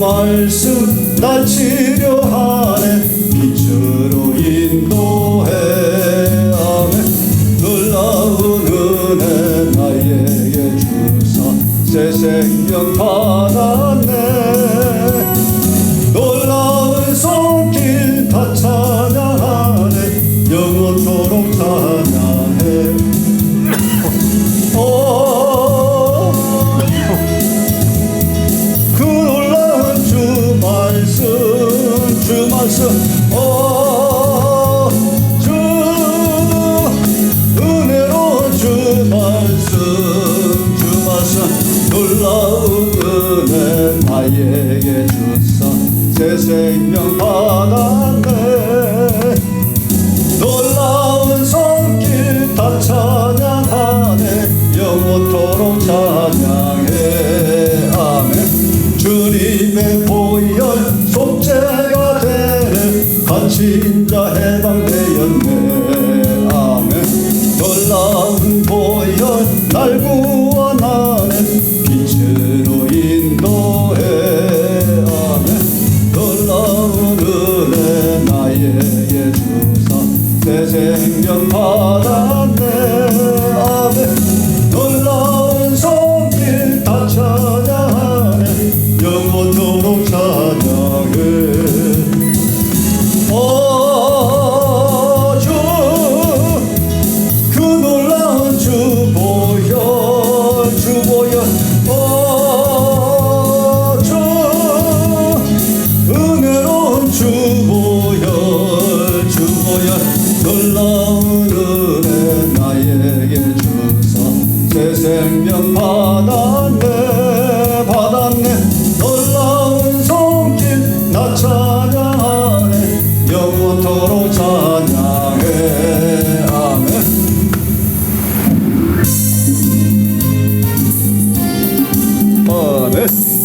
말씀 나 지금 그림의 보혈 속죄가 되는 간신자 해방되었네. 아멘. 놀라운 보혈 날구 様です。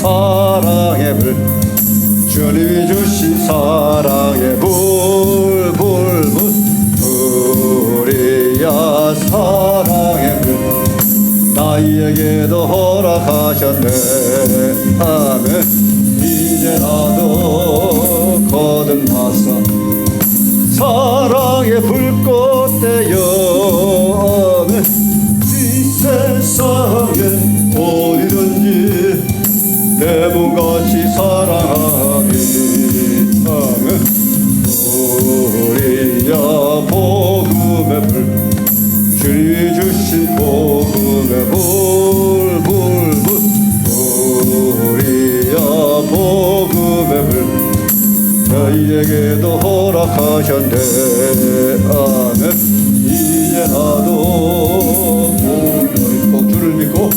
사랑의 불. 주님이 주신 사랑의 불 불불. 우리야 사랑의 불. 나에게도 허락하셨네. 아멘. 이제 나도 거듭나서 사랑의 불꽃 대분같이 사랑하기 땅은 우리야 복음의 불 주님 주신 복음의 불불불. 우리야 복음의 불 저희에게도 허락하셨네. 아멘. 이제 나도 오늘 꼭 주를 믿고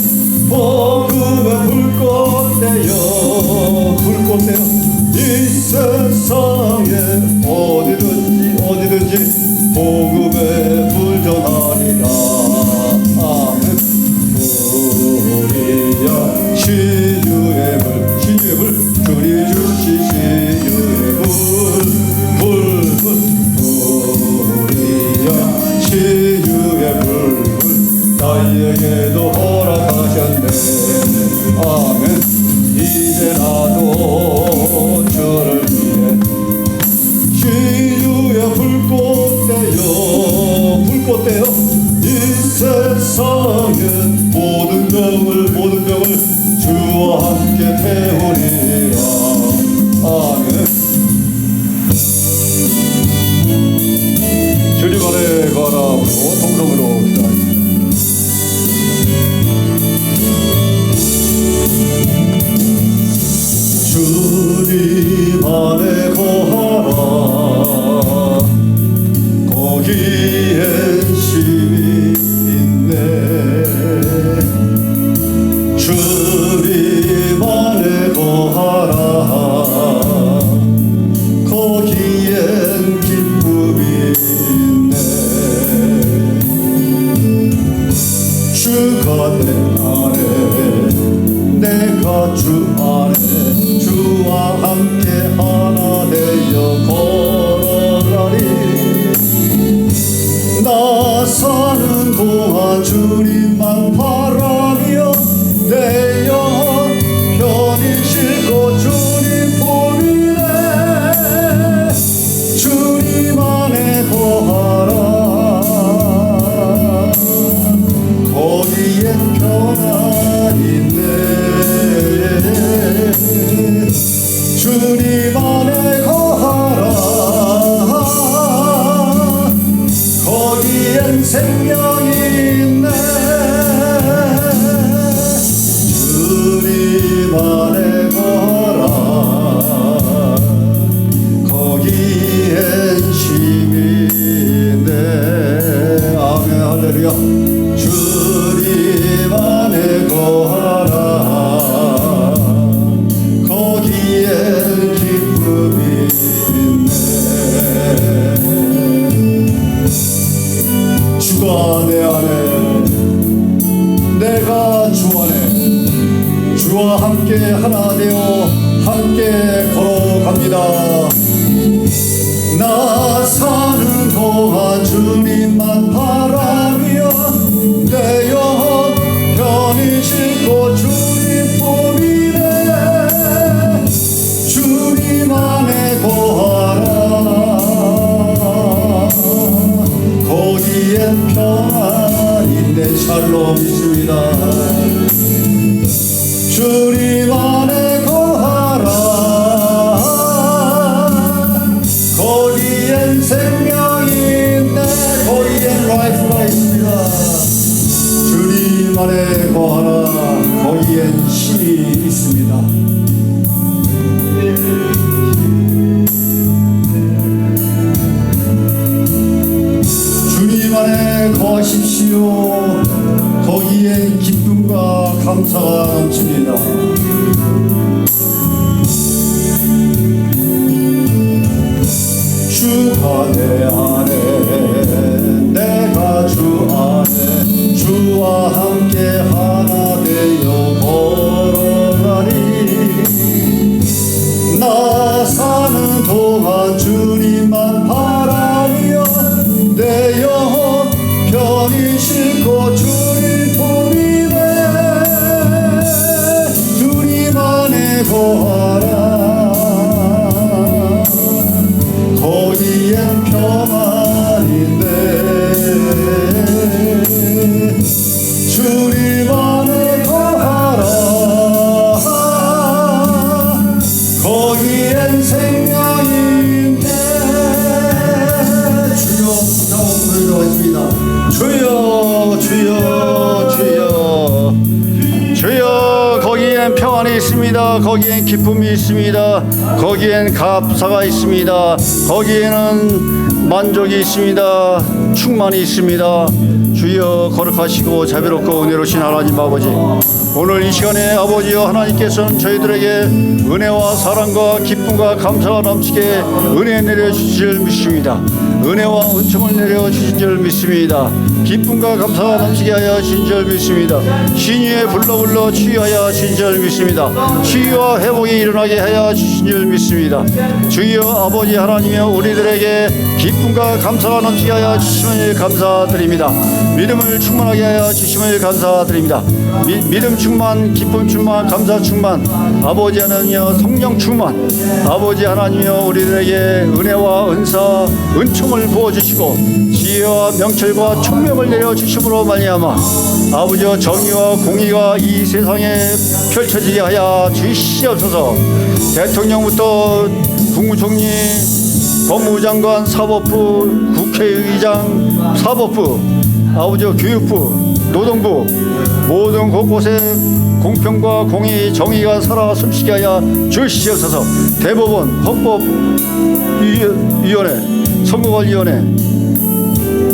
voceros. 병을 모든 병을 주와 함께 태우 烟抽了。 나는 너인데 샬롬 주이라. 주님 안에 거하라. 거기엔 생명인데 거기엔 라이프가 있습니다. 주님 안에 거하라. 감사가 넘칩니다. 감사가 있습니다. 거기에는 만족이 있습니다. 충만이 있습니다. 주여 거룩하시고 자비롭고 은혜로우신 하나님 아버지 오늘 이 시간에 아버지여 하나님께서는 저희들에게 은혜와 사랑과 기쁨과 감사가 넘치게 은혜 내려주실 줄 믿습니다. 은혜와 은총을 내려주신 줄 믿습니다. 기쁨과 감사가 넘치게 하여 주신 줄 믿습니다. 신유에 불러 불러 치유하여 주신 줄 믿습니다. 치유와 회복이 일어나게 하여 주신 줄 믿습니다. 주여 아버지 하나님여 우리들에게 기쁨과 감사가 넘치게 하여 주심을 감사드립니다. 믿음을 충만하게 하여 주심을 감사드립니다. 미, 믿음 충만, 기쁨 충만, 감사 충만, 아버지 하나님여 성령 충만, 아버지 하나님여 우리들에게 은혜와 은사, 은총을 부어주시고 지혜와 명철과 총명을 내려주심으로 말미암아 아버지여 정의와 공의가 이 세상에 펼쳐지게 하여 주시옵소서. 대통령부터 국무총리 법무부 장관, 사법부, 국회의장, 사법부, 아버지 교육부, 노동부 모든 곳곳에 공평과 공의, 정의가 살아 숨쉬게 하여 주시옵소서. 대법원, 헌법위원회, 선거관리위원회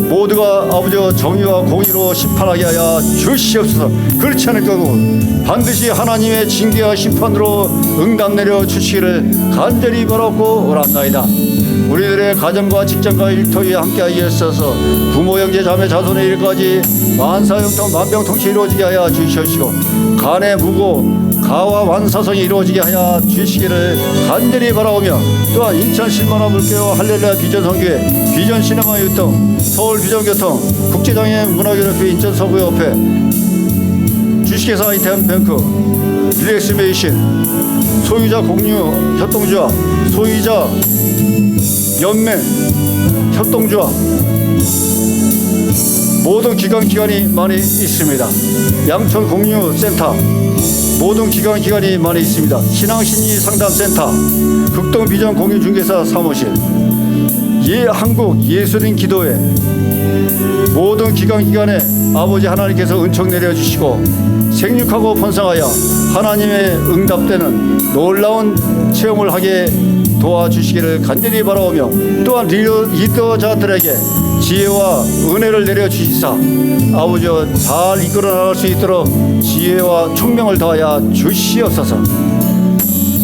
모두가 아버지와 정의와 공의로 심판하게 하여 주시옵소서. 그렇지 않을 거고 반드시 하나님의 징계와 심판으로 응답 내려 주시기를 간절히 바라고 오랍나이다. 우리들의 가정과 직장과 일터에 함께하여 있어서 부모 형제 자매 자손의 일까지 만사형통 만병통치 이루어지게 하여 주시옵시고 간의 무고 가와 완사성이 이루어지게 하여 주시기를 간절히 바라오며 또한 인천 실만화 물교와 할렐루야 비전 성교회 비전 시네마 유통 서울 비전교통 국제장애인 문화교육회 인천 서구협회 주식회사 이태원뱅크 릴렉스 메이신 소유자 공유 협동조합 소유자 연맹 협동조합 모든 기관 기관이 많이 있습니다. 양천 공유 센터 모든 기관 기관이 많이 있습니다. 신앙심리 상담센터 극동 비전 공유 중개사 사무실 예 한국 예술인 기도회 모든 기관 기관에 아버지 하나님께서 은총 내려 주시고 생육하고 번성하여 하나님의 응답되는 놀라운 체험을 하게 도와주시기를 간절히 바라오며 또한 리더, 리더자들에게 지혜와 은혜를 내려 주시사 아버지와 잘 이끌어 나갈 수 있도록 지혜와 총명을 더하여 주시옵소서.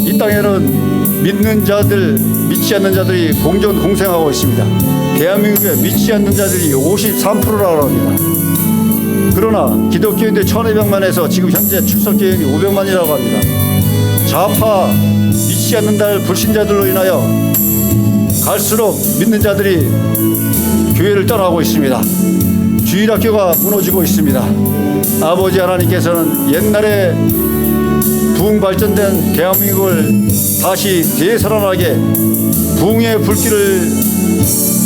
이 땅에는 믿는 자들, 믿지 않는 자들이 공존 공생하고 있습니다. 대한민국에 믿지 않는 자들이 53%라고 합니다. 그러나 기독교인들 1200만에서 지금 현재 출석교인이 500만이라고 합니다. 좌파 믿지 않는다는 불신자들로 인하여 갈수록 믿는 자들이 교회를 떠나고 있습니다. 주일학교가 무너지고 있습니다. 아버지 하나님께서는 옛날에 부흥 발전된 대한민국을 다시 되살아나게 부흥의 불길을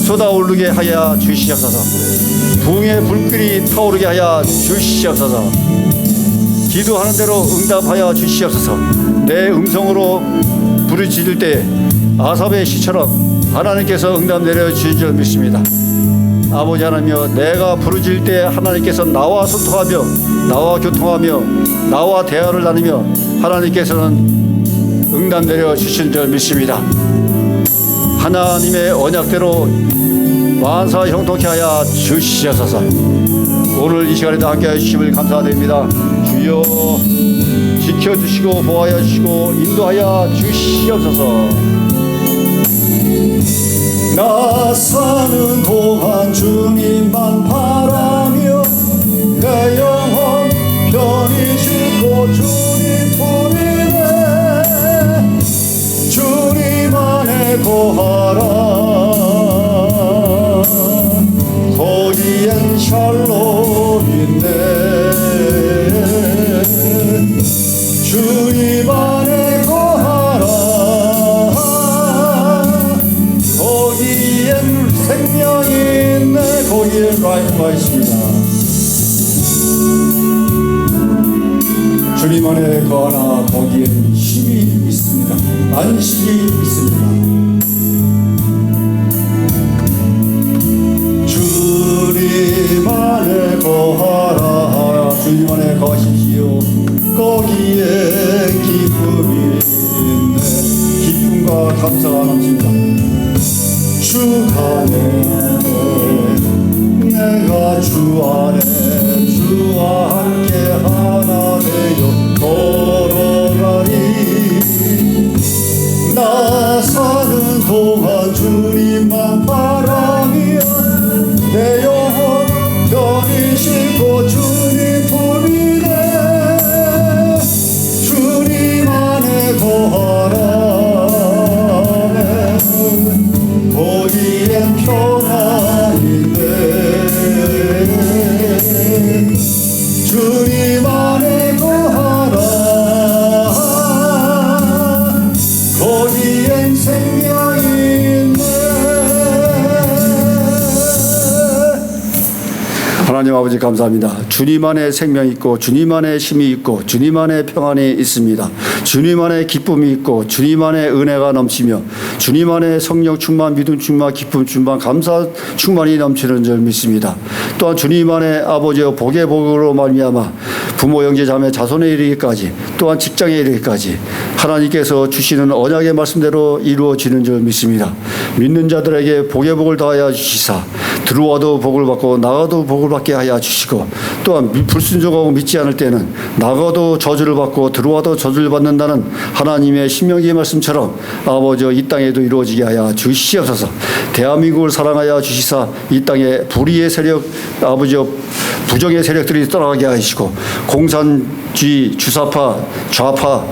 쏟아오르게 하여 주시옵소서. 부흥의 불길이 타오르게 하여 주시옵소서. 기도하는 대로 응답하여 주시옵소서. 내 음성으로 부르짖을 때 아삽의 시처럼 하나님께서 응답 내려 주실 줄 믿습니다. 아버지 하나님여 내가 부르짖을 때 하나님께서 나와 소통하며 나와 교통하며 나와 대화를 나누며 하나님께서는 응답 내려 주실 줄 믿습니다. 하나님의 언약대로 만사 형통케 하여 주시옵소서. 오늘 이 시간에도 함께 해 주심을 감사드립니다. 주여 지켜주시고 보호하여 주시고 인도하여 주시옵소서. 나 사는 동안 주님만 바라며 내 영혼 편히 싣고 주님 품이네. 주님 안에 거하라 그러나 거기에는 힘이 있습니다. 안식이 있습니다. 주님 안에 거하라 주님 안에 거시시오 거기에 기쁨이 있네 기쁨과 감사가 넘칩니다. 주 안에 내가 주 안에 아버지 감사합니다. 주님 안에 생명이 있고 주님 안에 힘이 있고 주님 안에 평안이 있습니다. 주님 안에 기쁨이 있고 주님 안에 은혜가 넘치며 주님 안에 성령 충만 믿음 충만 기쁨 충만 감사 충만이 넘치는 줄 믿습니다. 또한 주님 안에 아버지의 복의 복으로 말미암아 부모 형제 자매 자손에 이르기까지 또한 직장에 이르기까지 하나님께서 주시는 언약의 말씀대로 이루어지는 줄 믿습니다. 믿는 자들에게 복의 복을 더하여 주시사 들어와도 복을 받고 나가도 복을 받게 하여 주시고 또한 미- 불순종하고 믿지 않을 때는 나가도 저주를 받고 들어와도 저주를 받는다는 하나님의 신명기의 말씀처럼 아버지 이 땅에도 이루어지게 하여 주시옵소서 대한민국을 사랑하여 주시사 이 땅에 불의의 세력 아버지 부정의 세력들이 떠나가게 하시고 공산주의 주사파 좌파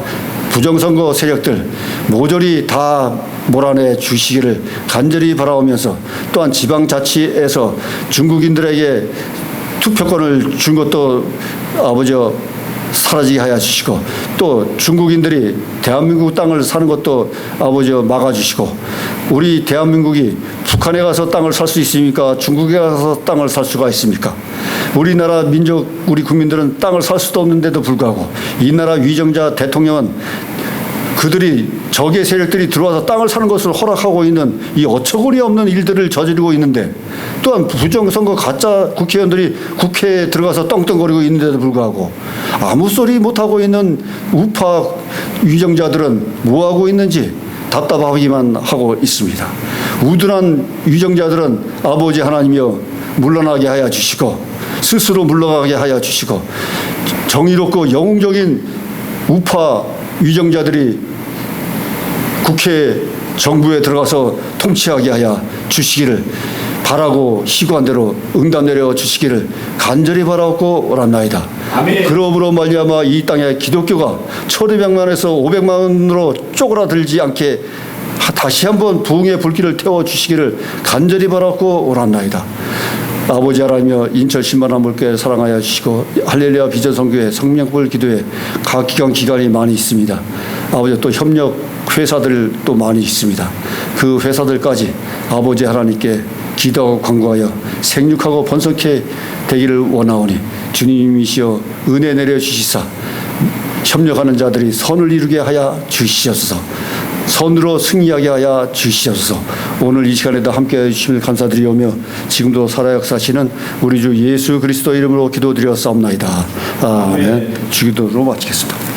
부정선거 세력들 모조리 다 몰아내 주시기를 간절히 바라오면서 또한 지방자치에서 중국인들에게 투표권을 준 것도 아버지 사라지게 하여 주시고 또 중국인들이 대한민국 땅을 사는 것도 아버지 막아주시고 우리 대한민국이 북한에 가서 땅을 살 수 있습니까? 중국에 가서 땅을 살 수가 있습니까? 우리나라 민족 우리 국민들은 땅을 살 수도 없는데도 불구하고 이 나라 위정자 대통령은 그들이 적의 세력들이 들어와서 땅을 사는 것을 허락하고 있는 이 어처구니 없는 일들을 저지르고 있는데 또한 부정선거 가짜 국회의원들이 국회에 들어가서 떵떵거리고 있는데도 불구하고 아무 소리 못하고 있는 우파 위정자들은 뭐하고 있는지 답답하기만 하고 있습니다. 우둔한 위정자들은 아버지 하나님이여 물러나게 하여 주시고 스스로 물러가게 하여 주시고 정의롭고 영웅적인 우파 위정자들이 국회 정부에 들어가서 통치하게 하여 주시기를 바라고 시구한 대로 응답 내려 주시기를 간절히 바라고 오랍나이다. 아멘. 그러므로 말미암아 이 땅에 기독교가 1,200만에서 500만으로 쪼그라들지 않게 하- 다시 한번 부흥의 불길을 태워 주시기를 간절히 바라고 오랍나이다. 아버지 하나님여 인천 10만 한물께 사랑하여 주시고 할렐루야 비전 선교회 성명불 기도회 각 기관 기관이 많이 있습니다. 아버지 또 협력 회사들 또 많이 있습니다. 그 회사들까지 아버지 하나님께 기도하고 간구하여 생육하고 번성케 되기를 원하오니 주님이시여 은혜 내려 주시사 협력하는 자들이 선을 이루게 하여 주시옵소서. 선으로 승리하게 하여 주시옵소서. 오늘 이 시간에도 함께 해주심을 감사드리오며 지금도 살아 역사시는 우리 주 예수 그리스도 이름으로 기도드렸사옵나이다. 아멘. 주기도로 마치겠습니다.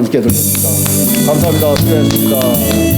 님께 드립니다. 감사합니다. 수고하셨습니다